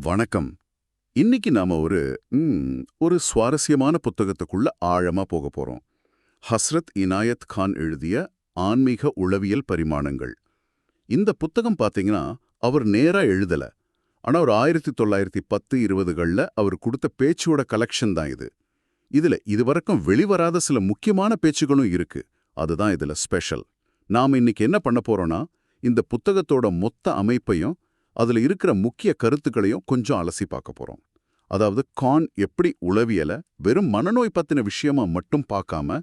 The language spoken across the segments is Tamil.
வணக்கம். இன்னைக்கு நாம ஒரு ஒரு சுவாரஸ்யமான புத்தகத்துக்குள்ள ஆழமா போக போறோம். ஹஸ்ரத் இனாயத் கான் எழுதிய ஆன்மீக உளவியல் பரிமாணங்கள். இந்த புத்தகம் பாத்தீங்கன்னா அவர் நேரா எழுதல. ஆனா ஒரு ஆயிரத்தி தொள்ளாயிரத்தி பத்து இருபதுகள்ல அவர் கொடுத்த பேச்சோட கலெக்ஷன் தான் இது. இதுல இதுவரைக்கும் வெளிவராத சில முக்கியமான பேச்சுகளும் இருக்கு. அதுதான் இதுல ஸ்பெஷல் நாம இன்னைக்கு என்ன பண்ண போறோம்னா இந்த புத்தகத்தோட மொத்த அமைப்பையும் அதுல இருக்கிற முக்கிய கருத்துக்களையும் கொஞ்சம் அலசி பார்க்க போறோம். அதாவது கான் எப்படி உளவியல வெறும் மனநோய் பத்தின விஷயமா மட்டும் பார்க்காம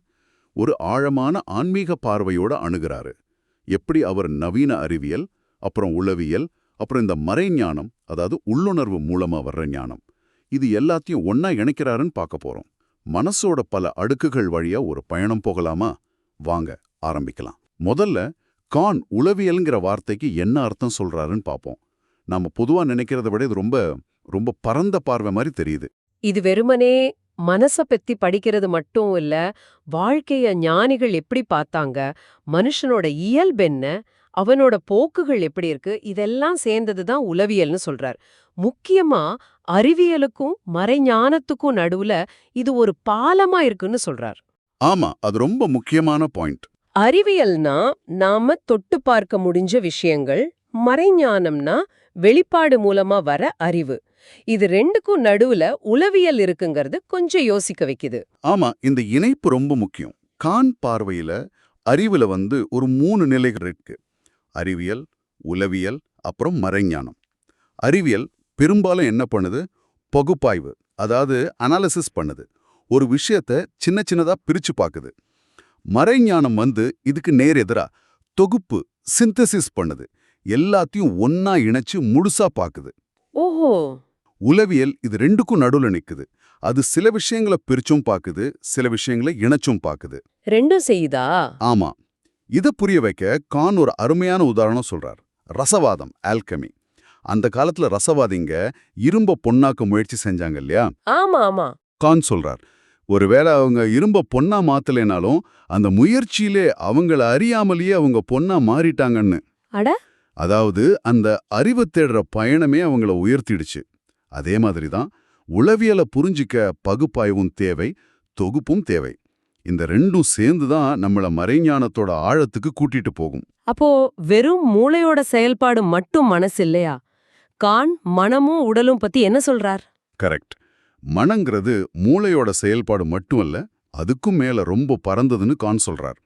ஒரு ஆழமான ஆன்மீக பார்வையோட அணுகிறாரு. எப்படி அவர் நவீன அறிவியல் அப்புறம் உளவியல் அப்புறம் இந்த மறைஞானம் அதாவது உள்ளுணர்வு மூலமா வர்ற ஞானம் இது எல்லாத்தையும் ஒன்றா இணைக்கிறாருன்னு பார்க்க போறோம். மனசோட பல அடுக்குகள் வழியா ஒரு பயணம் போகலாமா? வாங்க ஆரம்பிக்கலாம். முதல்ல கான் உளவியல்ங்கிற வார்த்தைக்கு என்ன அர்த்தம் சொல்றாருன்னு பார்ப்போம். நாம பொதுவா நினைக்கிறத விட இது ரொம்ப ரொம்ப பரந்த பார்வை மாதிரி தெரியுது. இது வெறுமனே மனச பத்தி படிக்கிறது மட்டும் இல்ல வாழ்க்கைய ஞானிகள் எப்படி பார்த்தாங்க மனுஷனோட இயல்பென்ன அவனோட போக்குகள் எப்படி இருக்கு இதெல்லாம் சேர்ந்ததுதான் உளவியல்னு சொல்றார். முக்கியமா அறிவியலுக்கும் மறைஞானத்துக்கும் நடுவுல இது ஒரு பாலமா இருக்குன்னு சொல்றார். ஆமா அது ரொம்ப முக்கியமான பாயிண்ட். அறிவியல்னா நாம தொட்டு பார்க்க முடிஞ்ச விஷயங்கள் மறைஞானம்னா வெளிப்பாடு மூலமா வர அறிவு. இது ரெண்டுக்கும் நடுவுல உளவியல் இருக்குங்கிறது கொஞ்சம் யோசிக்க வைக்குது. ஆமா இந்த இணைப்பு ரொம்ப முக்கியம். கான் பார்வையில அறிவுல வந்து ஒரு மூணு நிலைகள் இருக்கு. அறிவியல் உளவியல் அப்புறம் மறைஞானம். அறிவியல் பெரும்பாலும் என்ன பண்ணுது? பகுப்பாய்வு அதாவது அனாலிசிஸ் பண்ணுது. ஒரு விஷயத்த சின்ன சின்னதா பிரிச்சு பார்க்குது மறைஞானம் வந்து இதுக்கு நேர் எதிரா தொகுப்பு சிந்தசிஸ் பண்ணுது. எல்லாத்தையும் ஒன்னா இணைச்சு முழுசா பார்க்குது ஓஹோ. உளவியல் இது ரெண்டுக்கும் நடுவுல நிக்குது. அது சில விஷயங்களை பிரிச்சும் பார்க்குது சில விஷயங்களை இணைச்சும் பார்க்குது ரெண்டும் செய்யுதா? ஆமா. இத புரிய வைக்க கான் ஒரு அருமையான உதாரணம் சொல்றார். ரசவாதம் ஆல்கமி அந்த காலத்துல ரசவாதிங்க இரும்ப பொன்னாக்க முயற்சி செஞ்சாங்க இல்லையா? ஆமா ஆமா. கான் சொல்றார். ஒருவேளை அவங்க இரும்ப பொன்னா மாத்தலைனாலும் அந்த முயற்சியிலே அவங்கள அறியாமலேயே அவங்க பொன்னா மாறிட்டாங்கன்னு. அட. அதாவது அந்த அறிவு தேடுற பயணமே அவங்கள உயர்த்திடுச்சு. அதே மாதிரி தான் உளவியலை புரிஞ்சிக்க பகுப்பாய்வும் தேவை தொகுப்பும் தேவை. இந்த ரெண்டும் சேர்ந்து தான் நம்மள மறைஞானத்தோட ஆழத்துக்கு கூட்டிட்டு போகும். அப்போ வெறும் மூளையோட செயல்பாடு மட்டும் மனசு இல்லையா? கான் மனமும் உடலும் பத்தி என்ன சொல்றார்? கரெக்ட். மனங்கிறது மூளையோட செயல்பாடு மட்டும் இல்ல அதுக்கும் மேல ரொம்ப பறந்ததுன்னு கான் சொல்றார்.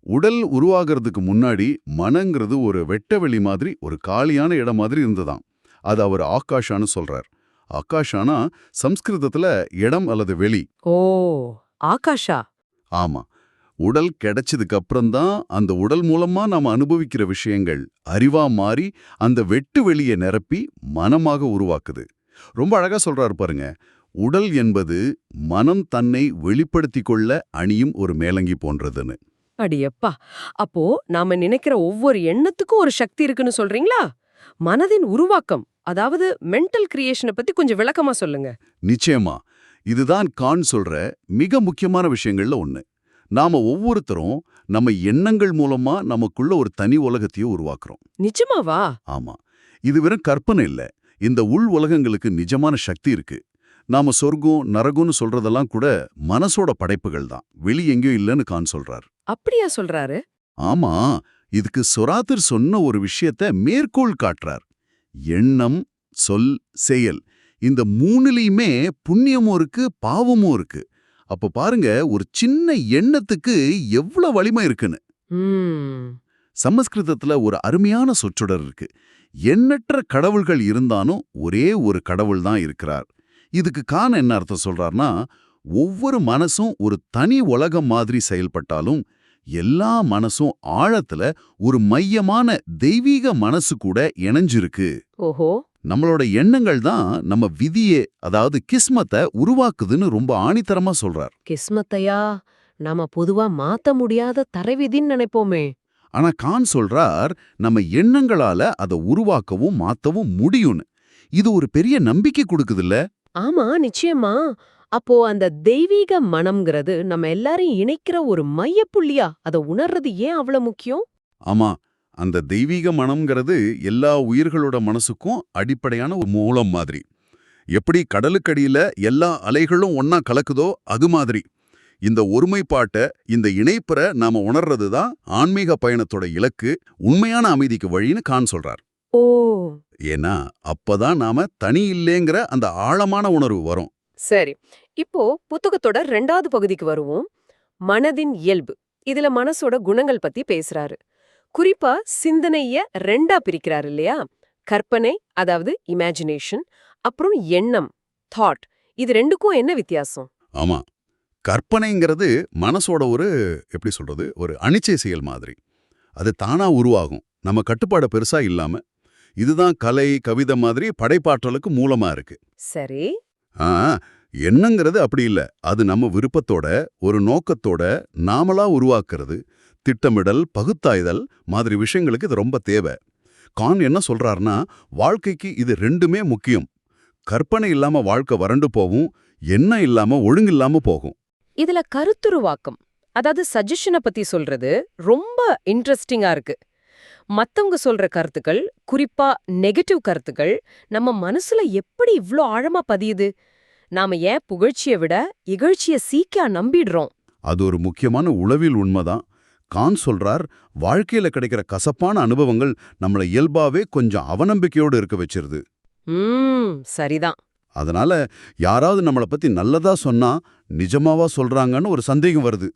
உடல் உருவாகிறதுக்கு முன்னாடி மனங்கிறது ஒரு வெட்டவெளி மாதிரி ஒரு காலியான இடம் மாதிரி இருந்ததாம். அது அவர் ஆகாஷான்னு சொல்றார். ஆகாஷானா சம்ஸ்கிருதத்துல இடம் அல்லது வெளி. ஓ ஆகாஷா? ஆமா. உடல் கிடைச்சதுக்கு அப்புறம்தான் அந்த உடல் மூலமா நாம அனுபவிக்கிற விஷயங்கள் அறிவா மாறி அந்த வெட்டு வெளியை நிரப்பி மனமாக உருவாக்குது. ரொம்ப அழகா சொல்றாரு பாருங்க. உடல் என்பது மனம் தன்னை வெளிப்படுத்திக் கொள்ள அணியும் ஒரு மேலங்கி போன்றதுன்னு. அடியப்பா! அப்போ நாம நினைக்கிற ஒவ்வொரு எண்ணத்துக்கும் ஒரு சக்தி இருக்குன்னு சொல்றீங்களா? மனதின் உருவாக்கம் அதாவது மென்டல் கிரியேஷனை பத்தி கொஞ்சம் விளக்கமா சொல்லுங்க. நிச்சயமா. இதுதான் கான் சொல்ற மிக முக்கியமான விஷயங்கள்ல ஒண்ணு. நாம ஒவ்வொருத்தரும் நம்ம எண்ணங்கள் மூலமா நமக்குள்ள ஒரு தனி உலகத்தையே உருவாக்குறோம். நிஜமாவா? ஆமா. இது வெறும் கற்பனை இல்ல. இந்த உள் உலகங்களுக்கு நிஜமான சக்தி இருக்கு. நாம சொர்க்கம் நரகம்னு சொல்றதெல்லாம் கூட மனசோட படைப்புகள் தான். வெளி எங்கேயும் இல்லைன்னு கான் சொல்றார். அப்படியா சொல்றாரு? ஆமா இதுக்கு சொராத்தர் சொன்ன ஒரு விஷயத்த மேற்கோள் காட்டுறார். எண்ணம் சொல் செயல். இந்த மூணுலையுமே புண்ணியமும் இருக்கு பாவமும் இருக்கு. அப்ப பாருங்க ஒரு சின்ன எண்ணத்துக்கு எவ்வளவு வலிமை இருக்குன்னு. சமஸ்கிருதத்துல ஒரு அருமையான சொற்றொடர் இருக்கு. எண்ணற்ற கடவுள்கள் இருந்தாலும் ஒரே ஒரு கடவுள் தான் இருக்கிறார். இதுக்கு காண என்ன அர்த்தம் சொல்றார்னா ஒவ்வொரு மனசும் ஒரு தனி உலகம் மாதிரி செயல்பட்டாலும் எல்லா மனசும் ஆழத்துல ஒரு மையமான தெய்வீக மனசு கூட இணைஞ்சிருக்கு. ஓஹோ. நம்மளோட எண்ணங்கள் தான் நம்ம விதியே அதாவது கிஸ்மத்தை உருவாக்குதுன்னு ரொம்ப ஆணித்தரமா சொல்றார். கிஸ்மத்தையா? நாம பொதுவா மாத்த முடியாத தரைவிதின்னு நினைப்போமே. ஆனா கான் சொல்றார் நம்ம எண்ணங்களால அதை உருவாக்கவும் மாத்தவும் முடியும்னு. இது ஒரு பெரிய நம்பிக்கை கொடுக்குதுல்ல? ஆமா நிச்சயமா. அப்போ அந்த தெய்வீக மனம்ங்கிறது நம்ம எல்லாரையும் இணைக்கிற ஒரு மையப்புள்ளியா? அத உணர்றது ஏன் அவ்வளவு முக்கியம்? ஆமா அந்த தெய்வீக மனம்ங்கிறது எல்லா உயிர்களோட மனசுக்கும் அடிப்படையான ஒரு மூலம் மாதிரி. எப்படி கடலுக்கடியில எல்லா அலைகளும் ஒன்னா கலக்குதோ அது மாதிரி. இந்த ஒருமைப்பாட்டை இந்த இணைப்புற நாம உணர்றது தான் ஆன்மீக பயணத்தோட இலக்கு உண்மையான அமைதிக்கு வழின்னு கான் சொல்றார். ஓ. ஏன்னா அப்பதான் நாம தனி இல்லேங்கிற அந்த ஆழமான உணர்வு வரும். சரி. இப்போ புத்தகத்தோட ரெண்டாவது பகுதிக்கு வருவோம். மனதின் இயல்பு. இதுல மனசோட குணங்கள் பத்தி பேசுறாரு. குறிப்பா சிந்தனைய ரெண்டா பிரிக்கிறாரு இல்லையா? கற்பனை அதாவது இமேஜினேஷன் அப்புறம் எண்ணம் தாட் இது ரெண்டுக்கும் என்ன வித்தியாசம்? ஆமா. கற்பனைங்கிறது மனசோட ஒரு எப்படி சொல்றது ஒரு அனிச்சை செயல் மாதிரி. அது தானா உருவாகும். நம்ம கட்டுப்பாட பெருசா இல்லாம. இதுதான் கலை கவிதை மாதிரி படைப்பாற்றலுக்கு மூலமா இருக்கு. சரி. ஆ எண்ணங்கிறது அப்படி இல்ல. அது நம்ம விருப்பத்தோட ஒரு நோக்கத்தோட நாமளா உருவாக்குறது திட்டமிடல் பகுத்தாய்தல் மாதிரி விஷயங்களுக்கு இது ரொம்ப தேவை. கான் என்ன சொல்றாருன்னா வாழ்க்கைக்கு இது ரெண்டுமே முக்கியம். கற்பனை இல்லாம வாழ்க்கை வறண்டு போகும் எண்ணம் இல்லாம ஒழுங்கில்லாம போகும். இதுல கருத்துருவாக்கம் அதாவது சஜஷனை பத்தி சொல்றது ரொம்ப இன்ட்ரெஸ்டிங்கா இருக்கு. மத்தவங்க சொல்ற கருத்துக்கள் குறிப்பா நெகட்டிவ் கருத்துக்கள் நம்ம மனசுல எப்படி இவ்ளோ ஆழமா பதியுது? நாம ஏன் புகழ்ச்சியை விட இகழ்ச்சிய சீக்கியா நம்பிடுறோம்? அது ஒரு முக்கியமான உளவில் உண்மைதான். கான் சொல்றார் வாழ்க்கையில கிடைக்கிற கசப்பான அனுபவங்கள் நம்மள இயல்பாவே கொஞ்சம் அவநம்பிக்கையோடு இருக்க வச்சிருது. சரிதான். அதனால யாராவது நம்மள பத்தி நல்லதா சொன்னா நிஜமாவா சொல்றாங்கன்னு ஒரு சந்தேகம் வருது.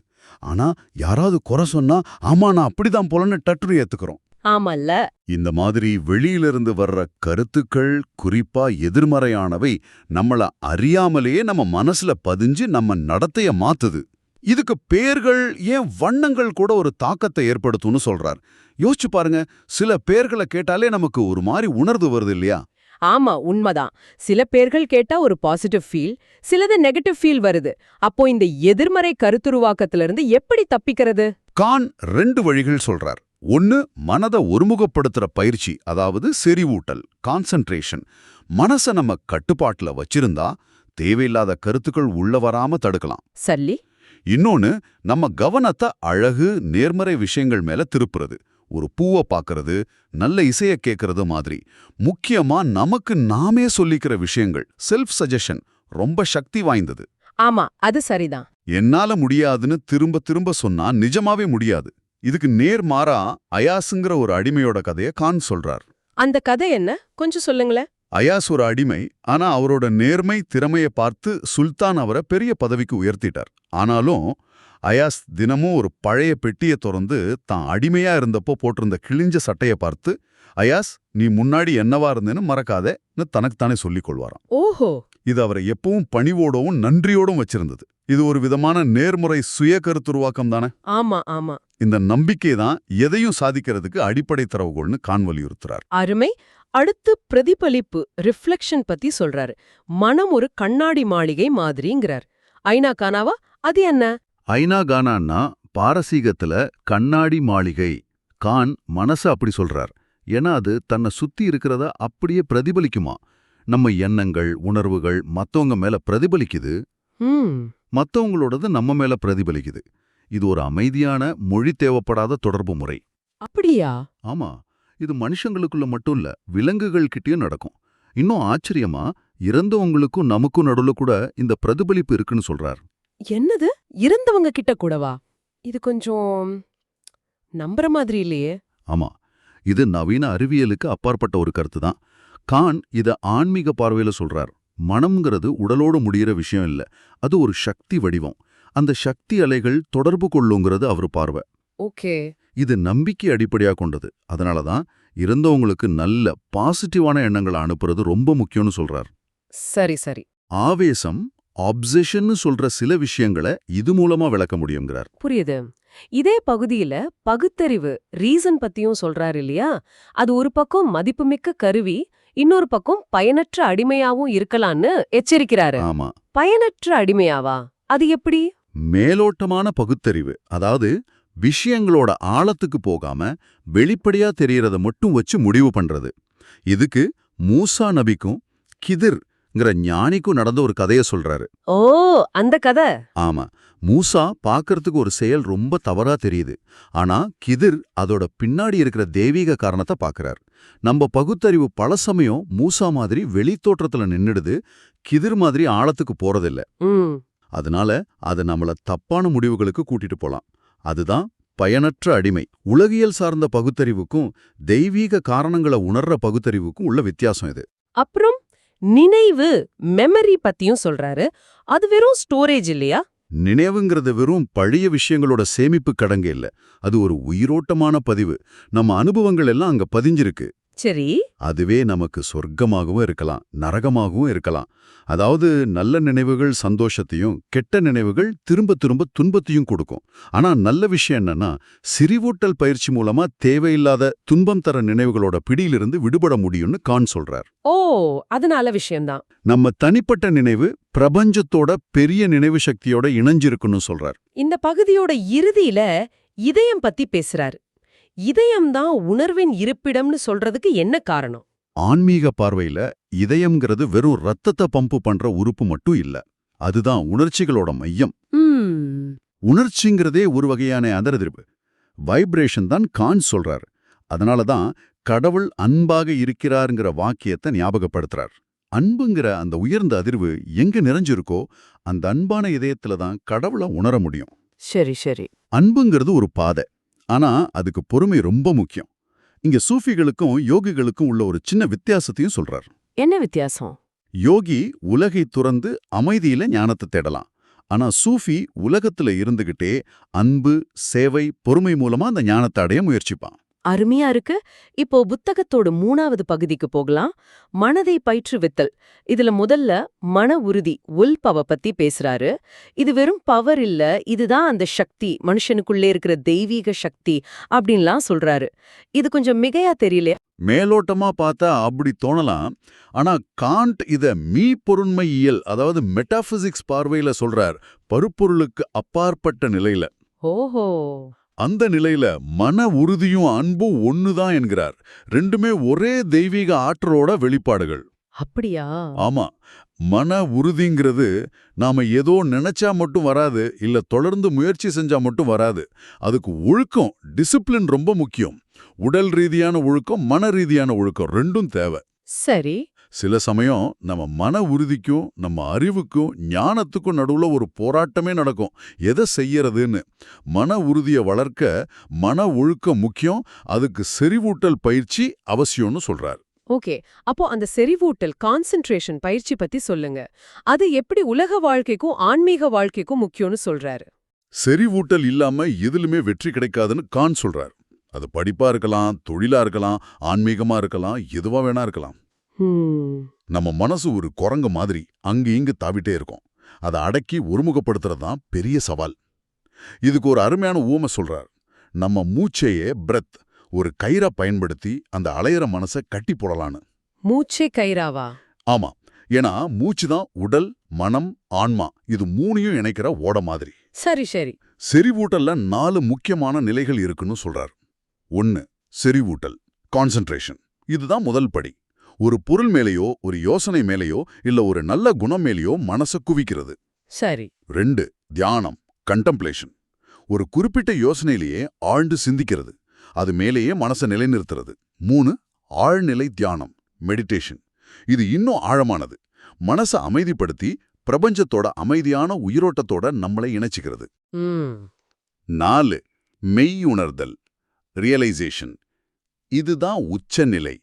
ஆனா யாராவது குறை சொன்னா ஆமா நான் அப்படிதான் போலன்னு டட்டுரு ஏத்துக்கிறோம். ஆமல்ல? இந்த மாதிரி வெளியிலிருந்து வர்ற கருத்துக்கள் குறிப்பா எதிர்மறையானவை நம்மள அறியாமலேயே நம்ம மனசுல பதிஞ்சு நம்ம நடத்தைய மாத்துது. இதுக்கு பேர்கள் ஏன் வண்ணங்கள் கூட ஒரு தாக்கத்தை ஏற்படுத்தும்னு சொல்றார். யோசிச்சு பாருங்க சில பேர்களை கேட்டாலே நமக்கு ஒரு மாதிரி உணர்வு வருது இல்லையா? ஆமா உண்மைதான். சில பேர்கள் கேட்டா ஒரு பாசிட்டிவ் ஃபீல் சிலது நெகட்டிவ் ஃபீல் வருது. அப்போ இந்த எதிர்மறை கருத்துருவாக்கத்துல இருந்து எப்படி தப்பிக்கிறது? கான் ரெண்டு வழிகள் சொல்றார். ஒன்னு மனதை ஒருமுகப்படுத்துற பயிற்சி அதாவது செறிவூட்டல் கான்சென்ட்ரேஷன் மனச நம்ம கட்டுப்பாட்டுல வச்சிருந்தா தேவையில்லாத கருத்துக்கள் உள்ள வராம தடுக்கலாம். சல்லி. இன்னொன்னு நம்ம கவனத்தை அழகு நேர்மறை விஷயங்கள் மேல திருப்புறது. ஒரு பூவை பார்க்கறது நல்ல இசைய கேட்கறது மாதிரி. முக்கியமா நமக்கு நாமே சொல்லிக்கிற விஷயங்கள் செல்ஃப் சஜஷன் ரொம்ப சக்தி வாய்ந்தது. ஆமா அது சரிதான். என்னால முடியாதுன்னு திரும்ப திரும்ப சொன்னா நிஜமாவே முடியாது. இதுக்கு நேர் மாறா அயாஸுங்கிற ஒரு அடிமையோட கதைய கான் சொல்றார். அந்த கதை என்ன? கொஞ்சம் சொல்லுங்களேன். அயாஸ் ஒரு அடிமை ஆனா அவரோட நேர்மை திறமைய பார்த்து சுல்தான் அவரை பெரிய பதவிக்கு உயர்த்திட்டார். ஆனாலும் அயாஸ் தினமும் ஒரு பழைய பெட்டியை திறந்து தான் அடிமையா இருந்தப்போ போட்டிருந்த கிழிஞ்ச சட்டைய பார்த்து அயாஸ் நீ முன்னாடி என்னவா இருந்தேன்னு மறக்காதேன்னு தனக்குத்தானே சொல்லிக் கொள்வாராம். ஓஹோ. இது அவரை எப்பவும் பணிவோடவும் நன்றியோடும் வச்சிருந்தது. இது ஒரு விதமான நேர்முறை சுய கருத்துருவாக்கம் தானே? ஆமா ஆமா. இந்த நம்பிக்கை தான் எதையும் சாதிக்கிறதுக்கு அடிப்படை தரவுகோள்னு கான் வலியுறுத்துறார் அருமை. அடுத்து பிரதிபலிப்பு ரிஃப்ளெக்ஷன் பத்தி சொல்றாரு. மனம் ஒரு கண்ணாடி மாளிகை மாதிரிங்கிறார். ஐநா கானாவா? அது என்ன? ஐநா கானான்னா பாரசீகத்துல கண்ணாடி மாளிகை. கான் மனச அப்படி சொல்றார். ஏன்னா அது தன்னை சுத்தி இருக்கிறத அப்படியே பிரதிபலிக்குமா. நம்ம எண்ணங்கள் உணர்வுகள் மத்தவங்க மேல பிரதிபலிக்குது. ம் மத்தவங்களோடது நம்ம மேல பிரதிபலிக்குது. இது ஒரு அமைதியான மொழி தேவைப்படாத தொடர்பு முறை. அப்படியா? ஆமா. இது மனுஷங்களுக்குள்ள மட்டும் இல்ல விலங்குகள் கிட்டயும் நடக்கும். இன்னும் ஆச்சரியமா இறந்தவங்களுக்கும் நமக்கும் நடுவுல கூட இந்த பிரதிபலிப்பு இருக்குன்னு சொல்றார். என்னது? இறந்தவங்க கிட்ட கூடவா? இது கொஞ்சம் நம்புற மாதிரி இல்லையே. ஆமா. இது நவீன அறிவியலுக்கு அப்பாற்பட்ட ஒரு கருத்து தான் கான் இத ஆன்மீக பார்வையில சொல்றார். மனம்ங்கிறது உடலோடு முடியிற விஷயம் இல்ல. அது ஒரு சக்தி வடிவம். அந்த சக்தி அலைகள் தொடர்பு கொள்ளுங்கிறது அவர் பார்வை. ஓகே. இது நம்பிக்கை அடிப்படையா கொண்டது. அதனால தான் இறந்தவங்களுக்கு நல்ல பாசிட்டிவான எண்ணங்களை அனுப்புறது ரொம்ப முக்கியம்னு சொல்றார். சரி சரி. ஆவேசம் ஆப்செஷன்னு சொல்ற சில விஷயங்களை இது மூலமா விளக்க முடியுங்கிறார் புரியுது. இதே பகுதியில பகுத்தறிவு ரீசன் பத்தியும் சொல்றாரு இல்லையா? அது ஒரு பக்கம் மதிப்புமிக்க கருவி இன்னொரு பக்கம் பயனற்ற அடிமையாவும் இருக்கலான்னு எச்சரிக்கிறாரு. ஆமா. பயனற்ற அடிமையாவா? அது எப்படி? மேலோட்டமான பகுத்தறிவு அதாவது விஷயங்களோட ஆழத்துக்கு போகாம வெளிப்படையா தெரியறத மட்டும் வச்சு முடிவு பண்றது. இதுக்கு மூசா நபிக்கும் கிதிர் மூசாங்கிற ஞானிக்கும் நடந்த ஒரு கதையை சொல்றாரு. ஓ அந்த கதை? ஆமா. மூசா பார்க்கறதுக்கு ஒரு செயல் ரொம்ப தவறா தெரியுது. ஆனா கிதிர் அதோட பின்னாடி இருக்கிற தெய்வீக காரணத்தை பார்க்கறார் நம்ம பகுத்தறிவு பல சமயம் மூசா மாதிரி வெளித்தோற்றத்துல நின்னுடுது கிதிர் மாதிரி ஆழத்துக்கு போறதில்ல. அதனால அது நம்மள தப்பான முடிவுகளுக்கு கூட்டிட்டு போலாம். அதுதான் பயனற்ற அடிமை. உலகியல் சார்ந்த பகுத்தறிவுக்கும் தெய்வீக காரணங்களை உணர்ற பகுத்தறிவுக்கும் உள்ள வித்தியாசம் இது. அப்புறம்? நினைவு மெமரி பத்தியும் சொல்றாரு. அது வெறும் ஸ்டோரேஜ் இல்லையா? நினைவுங்கிறது வெறும் பழைய விஷயங்களோட சேமிப்பு கடங்க இல்ல. அது ஒரு உயிரோட்டமான பதிவு. நம்ம அனுபவங்கள் எல்லாம் அங்க பதிஞ்சிருக்கு. சரி. அதுவே நமக்கு சொர்க்கமாகவும் இருக்கலாம் நரகமாகவும் இருக்கலாம். அதாவது நல்ல நினைவுகள் சந்தோஷத்தையும் கெட்ட நினைவுகள் திரும்ப திரும்ப துன்பத்தையும் கொடுக்கும். ஆனா நல்ல விஷயம் என்னன்னா சிறிவூட்டல் பயிற்சி மூலமா தேவையில்லாத துன்பம் தர நினைவுகளோட பிடியிலிருந்து விடுபட முடியும்னு கான் சொல்றார். ஓ அது நல்ல விஷயம்தான். நம்ம தனிப்பட்ட நினைவு பிரபஞ்சத்தோட பெரிய நினைவு சக்தியோட இணைஞ்சிருக்குன்னு சொல்றார். இந்த பகுதியோட இறுதியில இதயம் பத்தி பேசுறாரு. இதயம் தான் உணர்வின் இருப்பிடம்னு சொல்றதுக்கு என்ன காரணம்? ஆன்மீக பார்வையில இதயம்ங்கிறது வெறும் ரத்தத்தை பம்பு பண்ற உறுப்பு மட்டும் இல்ல. அதுதான் உணர்ச்சிகளோட மையம். உணர்ச்சிங்கிறதே ஒரு வகையான அதிர்வு வைப்ரேஷன் தான் கான் சொல்றார். அதனால தான் கடவுள் அன்பாக இருக்கிறாருங்கிற வாக்கியத்தை ஞாபகப்படுத்துறார். அன்புங்கிற அந்த உயர்ந்த அதிர்வு எங்க நிறைஞ்சிருக்கோ அந்த அன்பான இதயத்துல தான் கடவுளை உணர முடியும். சரி சரி. அன்புங்கிறது ஒரு பாதை. ஆனா அதுக்கு பொறுமை ரொம்ப முக்கியம். இங்க சூஃபிகளுக்கும் யோகிகளுக்கும் உள்ள ஒரு சின்ன வித்தியாசத்தையும் சொல்றார். என்ன வித்தியாசம்? யோகி உலகை துறந்து அமைதியில ஞானத்தை தேடலாம். ஆனா சூஃபி உலகத்துல இருந்துகிட்டே அன்பு சேவை பொறுமை மூலமா அந்த ஞானத்தை அடைய முயற்சிப்பான். அருமையா இருக்கு. இப்போ புத்தகத்தோட மூணாவது பகுதிக்கு போகலாம். மனதை பயிற்றுவித்தல். இதுல முதல்ல மன உறுதி உள் பவ பத்தி பேசுறாரு. இது வெறும் பவர் இல்ல இதுதான் அந்த சக்தி மனுஷனுக்குள்ளே இருக்கிற தெய்வீக சக்தி அப்படின்லாம் சொல்றாரு. இது கொஞ்சம் மிகையா தெரியல மேலோட்டமா பார்த்தா அப்படி தோணலாம். ஆனா காண்ட் இத மீ பொருண்மையியல் அதாவது மெட்டாபிசிக்ஸ் பார்வையில சொல்றார். பருப்பொருளுக்கு அப்பாற்பட்ட நிலையில. ஓஹோ! அந்த நிலையில மன உறுதியும் அன்பும் ஒண்ணுதான் என்கிறார். ரெண்டுமே ஒரே தெய்வீக ஆற்றலோட வெளிப்பாடுகள். அப்படியா? ஆமா. மன உறுதிங்கிறது நாம ஏதோ நினைச்சா மட்டும் வராது இல்ல தொடர்ந்து முயற்சி செஞ்சா மட்டும் வராது. அதுக்கு ஒழுக்கம் டிசிப்ளின் ரொம்ப முக்கியம். உடல் ரீதியான ஒழுக்கம் மன ரீதியான ஒழுக்கம் ரெண்டும் தேவை. சரி. சில சமயம் நம்ம மன உறுதிக்கும் நம்ம அறிவுக்கும் ஞானத்துக்கும் நடுவுல ஒரு போராட்டமே நடக்கும். எதை செய்யறதுன்னு. மன உறுதியை வளர்க்க மன ஒழுக்கம் முக்கியம். அதுக்கு செறிவூட்டல் பயிற்சி அவசியம்னு சொல்றார். ஓகே. அப்போ அந்த செறிவூட்டல் கான்சென்ட்ரேஷன் பயிற்சி பத்தி சொல்லுங்க. அது எப்படி உலக வாழ்க்கைக்கும் ஆன்மீக வாழ்க்கைக்கும் முக்கியம்னு சொல்றாரு? செறிவூட்டல் இல்லாம எதிலுமே வெற்றி கிடைக்காதுன்னு கான் சொல்றார். அது படிப்பா இருக்கலாம் தொழிலா இருக்கலாம் ஆன்மீகமா இருக்கலாம் எதுவா வேணா இருக்கலாம். நம்ம மனசு ஒரு குரங்கு மாதிரி அங்கு இங்கு தாவிட்டே இருக்கும். அதை அடக்கி ஒருமுகப்படுத்துறது தான் பெரிய சவால். இதுக்கு ஒரு அருமையான ஊமை சொல்றார். நம்ம மூச்சையே பிரெத் ஒரு கயிறா பயன்படுத்தி அந்த அலையிற மனசை கட்டி போடலான்னு. மூச்சே கைராவா ஆமா. ஏன்னா மூச்சு தான் உடல் மனம் ஆன்மா இது மூணையும் இணைக்கிற ஓட மாதிரி. சரி சரி. செறிவூட்டல்ல நாலு முக்கியமான நிலைகள் இருக்குன்னு சொல்றார். ஒன்னு செறிவூட்டல் கான்சென்ட்ரேஷன் இதுதான் முதல் படி. ஒரு பொருள் மேலேயோ ஒரு யோசனை மேலேயோ இல்ல ஒரு நல்ல குணம் மேலேயோ மனச குவிக்கிறது. சரி. ரெண்டு தியானம் கண்டம்ப்ளேஷன் ஒரு குறிப்பிட்ட யோசனையிலேயே ஆழ்ந்து சிந்திக்கிறது. அது மேலேயே மனசை நிலைநிறுத்துறது. மூணு ஆழ்நிலை தியானம் மெடிடேஷன் இது இன்னும் ஆழமானது. மனசை அமைதிப்படுத்தி பிரபஞ்சத்தோட அமைதியான உயிரோட்டத்தோட நம்மளை இணைச்சிக்கிறது. நாலு மெய் உணர்தல் ரியலைசேஷன் இதுதான் உச்சநிலை.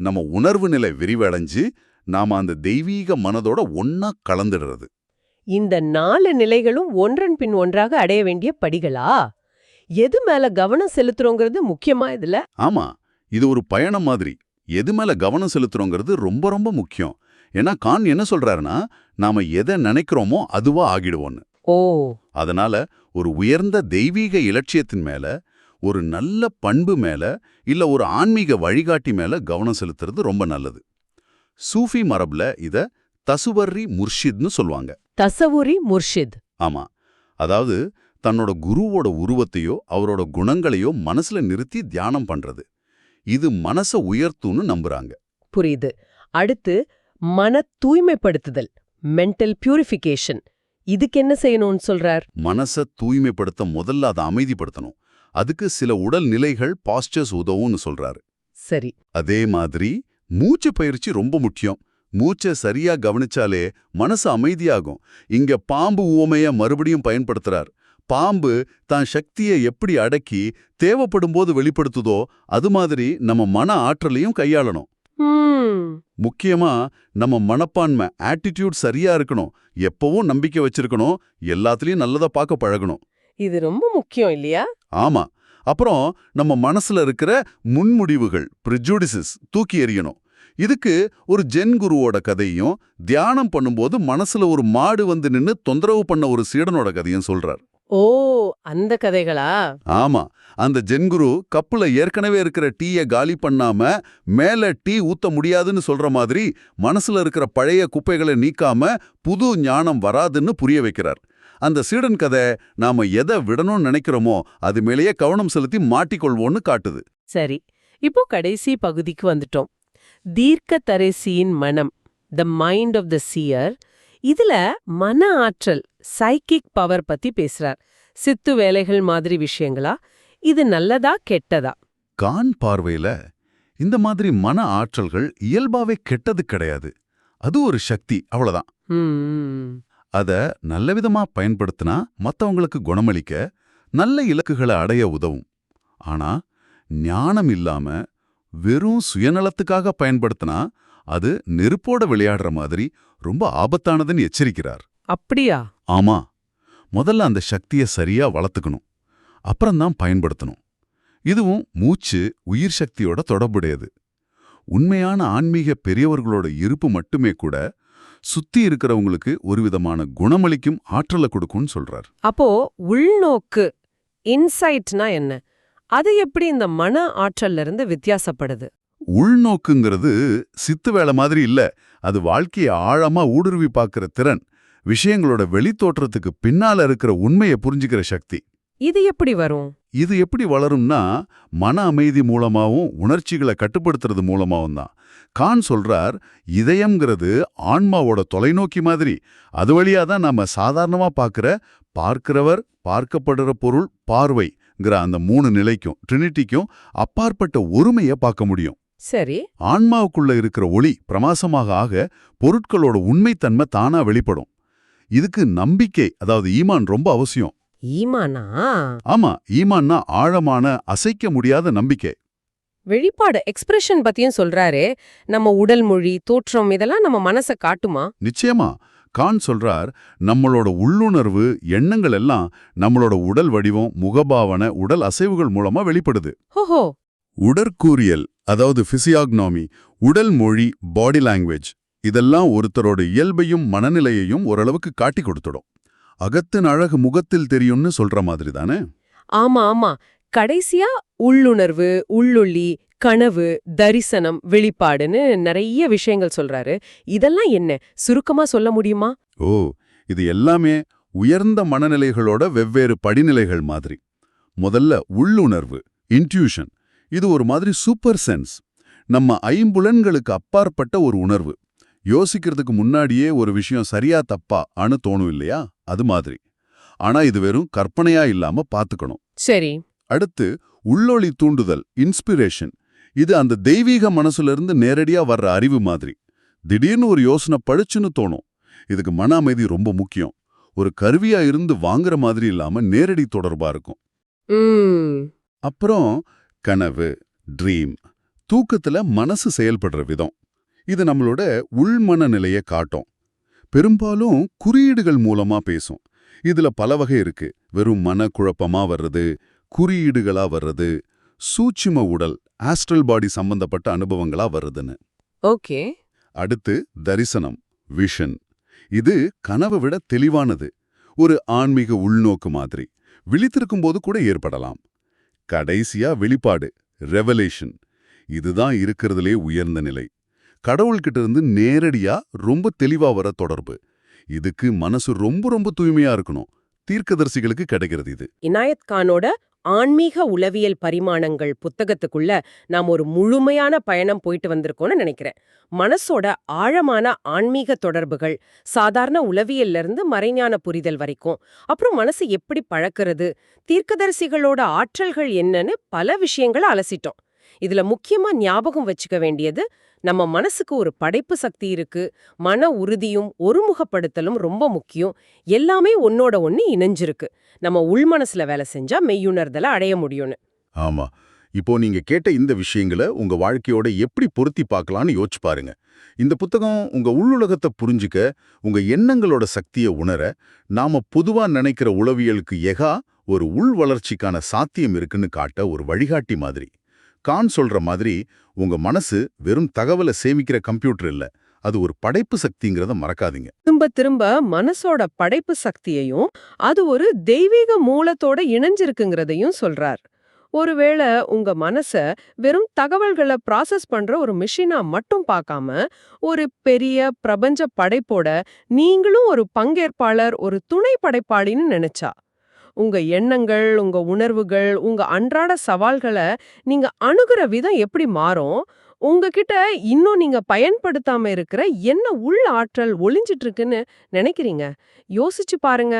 நம்ம உணர்வு நிலை விரிவடைஞ்சு நாம அந்த தெய்வீக மனதோட ஒன்னா கலந்துடுறது. இந்த நாலு நிலைகளும் ஒன்றன் பின் ஒன்றாக அடைய வேண்டிய படிகளா? எது மேல கவனம் செலுத்துறோங்கிறது முக்கியமா இதுல? ஆமா இது ஒரு பயணம் மாதிரி. எது மேல கவனம் செலுத்துறோங்கிறது ரொம்ப ரொம்ப முக்கியம். ஏன்னா கான் என்ன சொல்றாருன்னா நாம எதை நினைக்கிறோமோ அதுவா ஆகிடுவோன்னு. ஓ. அதனால ஒரு உயர்ந்த தெய்வீக இலட்சியத்தின் மேல ஒரு நல்ல பண்பு மேல இல்ல ஒரு ஆன்மீக வழிகாட்டி மேல கவனம் செலுத்துறது ரொம்ப நல்லது. சூஃபி மரபுல இத தசுவர்ரி முர்ஷித்னு சொல்லுவாங்க. தசவுரி முர்ஷித். ஆமா. அதாவது தன்னோட குருவோட உருவத்தையோ அவரோட குணங்களையோ மனசுல நிறுத்தி தியானம் பண்றது. இது மனச உயர்த்தும்னு நம்புறாங்க. புரியுது. அடுத்து மன தூய்மைப்படுத்துதல் மென்டல் பியூரிஃபிகேஷன் இதுக்கு என்ன செய்யணும்னு சொல்றார்? மனச தூய்மைப்படுத்த முதல்ல அதை அமைதிப்படுத்தணும். அதுக்கு சில உடல் நிலைகள் பாஸ்டர்ஸ் உதவும்னு சொல்றாரு. சரி. அதே மாதிரி மூச்சு பயிற்சி ரொம்ப முக்கியம். மூச்சை சரியா கவனிச்சாலே மனசு அமைதியாகும். இங்க பாம்பு ஊமைய மறுபடியும் பயன்படுத்துறார். பாம்பு தான் சக்தியை எப்படி அடக்கி தேவைப்படும் போது வெளிப்படுத்துதோ அது மாதிரி நம்ம மன ஆற்றலையும் கையாளணும். முக்கியமா நம்ம மனப்பான்மை ஆட்டிடியூட் சரியா இருக்கணும். எப்பவும் நம்பிக்கை வச்சிருக்கணும். எல்லாத்துலயும் நல்லதா பார்க்க பழகணும். இது ரொம்ப முக்கியம் இல்லையா? ஆமா. அப்புறம் நம்ம மனசுல இருக்கிற முன்முடிவுகள் ப்ரிஜுடிசஸ் தூக்கி எறியணும். இதுக்கு ஒரு ஜென் குருவோட கதையும் தியானம் பண்ணும்போது மனசுல ஒரு மாடு வந்து நின்னு தொந்தரவு பண்ண ஒரு சீடனோட கதையும் சொல்றார். ஓ அந்த கதைகளா? ஆமா. அந்த ஜென்குரு கப்புல ஏற்கனவே இருக்கிற டீய காலி பண்ணாம மேல டீ ஊத்த முடியாதுன்னு சொல்ற மாதிரி மனசுல இருக்கிற பழைய குப்பைகளை நீக்காம புது ஞானம் வராதுன்னு புரிய வைக்கிறார். அந்த சீடன் கதை நாம எதை விடணும்னு நினைக்கிறோமோ அது மேலேயே கவனம் செலுத்தி மாட்டிக்கொள்வோன்னு காட்டுது. சரி இப்போ கடைசி பகுதிக்கு வந்துட்டோம். தீர்க்க தரிசியின் மனம் the mind of the seer இதுல மன ஆற்றல் சைக்கிக் பவர் பத்தி பேசுறார். சித்து வேலைகள் மாதிரி விஷயங்களா? இது நல்லதா கெட்டதா? கான் பார்வையில இந்த மாதிரி மன ஆற்றல்கள் இயல்பாவே கெட்டது கிடையாது. அது ஒரு சக்தி அவ்வளவுதான். அத நல்ல விதமா பயன்படுத்தினா மத்தவங்களுக்கு குணமளிக்க நல்ல இலக்குகளை அடைய உதவும். ஆனா ஞானம் இல்லாம வெறும் சுயநலத்துக்காக பயன்படுத்தினா அது நெருப்போட விளையாடுற மாதிரி ரொம்ப ஆபத்தானதுன்னு எச்சரிக்கிறார். அப்படியா? ஆமா. முதல்ல அந்த சக்தியை சரியா வளர்த்துக்கணும். அப்புறம்தான் பயன்படுத்தணும். இதுவும் மூச்சு உயிர் சக்தியோட தொடர்புடையது. உண்மையான ஆன்மீக பெரியவர்களோட இருப்பு மட்டுமே கூட சுத்தி இருக்கிறவங்களுக்கு ஒரு விதமான குணமளிக்கும் ஆற்றலை கொடுக்கும்னு சொல்றார். அப்போ உள்நோக்கு இன்சைட்னா என்ன? அது எப்படி இந்த மன ஆற்றல்ல இருந்து வித்தியாசப்படுது? உள்நோக்குங்கிறது சித்து வேலை மாதிரி இல்ல. அது வாழ்க்கையை ஆழமா ஊடுருவி பார்க்கிற திறன் விஷயங்களோட வெளித்தோற்றத்துக்கு பின்னால இருக்கிற உண்மையை புரிஞ்சுக்கிற சக்தி. இது எப்படி வரும்? இது எப்படி வளரும்னா மன அமைதி மூலமாவும் உணர்ச்சிகளை கட்டுப்படுத்துறது மூலமாவும் தான். கான் சொல்றார் இதயம்ங்கிறது ஆன்மாவோட தொலைநோக்கி மாதிரி. அது வழியா தான் நாம சாதாரணமா பார்க்கிற பார்க்கிறவர் பார்க்கப்படுற பொருள் பார்வைங்கிற அந்த மூணு நிலைக்கும் ட்ரினிட்டிக்கும் அப்பாற்பட்ட ஒருமையை பார்க்க முடியும். சரி. ஆன்மாவுக்குள்ள இருக்கிற ஒளி பிரமாசமாக ஆக பொருட்களோட உண்மைத்தன்மை தானா வெளிப்படும். இதுக்கு நம்பிக்கை அதாவது ஈமான் ரொம்ப அவசியம். ஈமானா? ஆமா ஈமான்னா ஆழமான அசைக்க முடியாத நம்பிக்கை. வெளிப்பாடு எக்ஸ்பிரஷன் பத்தியும் சொல்றாரே. நம்ம உடல் மொழி தோற்றம் இதெல்லாம் நம்ம மனச காட்டுமா? நிச்சயமா. கான் சொல்றார் நம்மளோட உள்ளுணர்வு எண்ணங்கள் எல்லாம் நம்மளோட உடல் வடிவம் முகபாவனை உடல் அசைவுகள் மூலமா வெளிப்படுது. ஹோஹோ உடற்கூறியல் அதாவது பிசியாக்னாமி உடல் மொழி பாடி லாங்குவேஜ் இதெல்லாம் ஒருத்தரோட இயல்பையும் மனநிலையையும் ஓரளவுக்கு காட்டி கொடுத்துடும். அகத்தின் அழகு முகத்தில் தெரியும்னு சொல்ற மாதிரி தானே? ஆமா ஆமா. கடைசியா உள்ளுணர்வு உள்ளொளி கனவு தரிசனம் வெளிப்பாடுன்னு நிறைய விஷயங்கள் சொல்றாரு. இதெல்லாம் என்ன? சுருக்கமா சொல்ல முடியுமா? ஓ இது எல்லாமே உயர்ந்த மனநிலைகளோட வெவ்வேறு படிநிலைகள் மாதிரி. முதல்ல உள்ளுணர்வு இன்ட்யூஷன் இது ஒரு மாதிரி சூப்பர் சென்ஸ் நம்ம ஐம்புலன்களுக்கு அப்பாற்பட்ட ஒரு உணர்வு. யோசிக்கிறதுக்கு முன்னாடியே ஒரு விஷயம் சரியா தப்பா அனு தோணும் இல்லையா? அது மாதிரி. ஆனா இது வெறும் கற்பனையா இல்லாம பாத்துக்கணும். சரி. அடுத்து உள்ளொளி தூண்டுதல் இன்ஸ்பிரேஷன் இது அந்த தெய்வீக மனசுல இருந்து நேரடியா வர்ற அறிவு மாதிரி. திடீர்னு ஒரு யோசனை பழிச்சுன்னு தோணும். இதுக்கு மன அமைதி ரொம்ப முக்கியம். ஒரு கருவியா இருந்து வாங்குற மாதிரி இல்லாம நேரடி தொடர்பா இருக்கும். அப்புறம் கனவு ட்ரீம் தூக்கத்துல மனசு செயல்படுற விதம். இது நம்மளோட உள்மன நிலையை காட்டும். பெரும்பாலும் குறியீடுகள் மூலமா பேசும். இதுல பல வகை இருக்கு. வெறும் மன குழப்பமா வர்றது குறியீடுகளா வர்றது சூட்சும உடல் ஆஸ்ட்ரல் பாடி சம்பந்தப்பட்ட அனுபவங்களா வருதுன்னு ஓகே. அடுத்து தரிசனம் விஷன் இது கனவை விட தெளிவானது. ஒரு ஆன்மீக உள்நோக்கு மாதிரி. விழித்திருக்கும் போது கூட ஏற்படலாம். கடைசியா வெளிப்பாடு ரெவலேஷன் இதுதான் இருக்கிறதுலே உயர்ந்த நிலை. கடவுள்கிட்ட இருந்து நேரடியா ரொம்ப தெளிவா வர தொடர்பு. இதுக்கு மனசு ரொம்ப ரொம்ப தூய்மையா இருக்கணும். தீர்க்கதரிசிகளுக்கு கிடைக்கிறது இது. இனாயத் கானோட ஆன்மீக உளவியல் பரிமாணங்கள் புத்தகத்துக்குள்ள நாம் ஒரு முழுமையான பயணம் போயிட்டு வந்திருக்கோம்னு நினைக்கிறேன். மனசோட ஆழமான ஆன்மீக தொடர்புகள் சாதாரண உளவியல்ல இருந்து மறைஞான புரிதல் வரைக்கும் அப்புறம் மனசு எப்படி பழக்கிறது தீர்க்கதரிசிகளோட ஆற்றல்கள் என்னன்னு பல விஷயங்களை அலசிட்டோம். இதுல முக்கியமா ஞாபகம் வச்சுக்க வேண்டியது நம்ம மனசுக்கு ஒரு படைப்பு சக்தி இருக்கு மன உறுதியும் ஒருமுகப்படுத்தலும் ரொம்ப முக்கியம். எல்லாமே ஒன்னோட ஒன்னு இணைஞ்சிருக்கு. நம்ம உள்மனசுல வேலை செஞ்சா மெய்யுணர்தலை அடைய முடியும்னு. ஆமா. இப்போ நீங்க கேட்ட இந்த விஷயங்களை உங்க வாழ்க்கையோட எப்படி பொருத்தி பார்க்கலாம்னு யோசிச்சு பாருங்க. இந்த புத்தகம் உங்க உள்ளுலகத்தை புரிஞ்சுக்க உங்க எண்ணங்களோட சக்தியை உணர நாம பொதுவா நினைக்கிற உளவியலுக்கு எகா ஒரு உள் வளர்ச்சிக்கான சாத்தியம் இருக்குன்னு காட்ட ஒரு வழிகாட்டி மாதிரி. கான் சொல்ற மாதிரி உங்க மனசு வெறும் தகவலை சேமிக்கிற கம்ப்யூட்டர் இல்ல. அது ஒரு படைப்பு சக்திங்கிறத மறக்காதீங்க. திரும்ப திரும்ப மனசோட படைப்பு சக்தியையும் அது ஒரு தெய்வீக மூலத்தோட இணைஞ்சிருக்குங்கிறதையும் சொல்றார். ஒருவேளை உங்க மனச வெறும் தகவல்களை ப்ராசஸ் பண்ற ஒரு மிஷினா மட்டும் பார்க்காம ஒரு பெரிய பிரபஞ்ச படைப்போட நீங்களும் ஒரு பங்கேற்பாளர் ஒரு துணை படைப்பாளின்னு நினைச்சா? உங்க எண்ணங்கள் உங்க உணர்வுகள் உங்க அன்றாட சவால்களை நீங்க அணுகுற விதம் எப்படி மாறும்? உங்ககிட்ட இன்னும் நீங்க பயன்படுத்தாம இருக்கிற என்ன உள் ஆற்றல் ஒளிஞ்சிட்டு இருக்குன்னு நினைக்கிறீங்க? யோசிச்சு பாருங்க.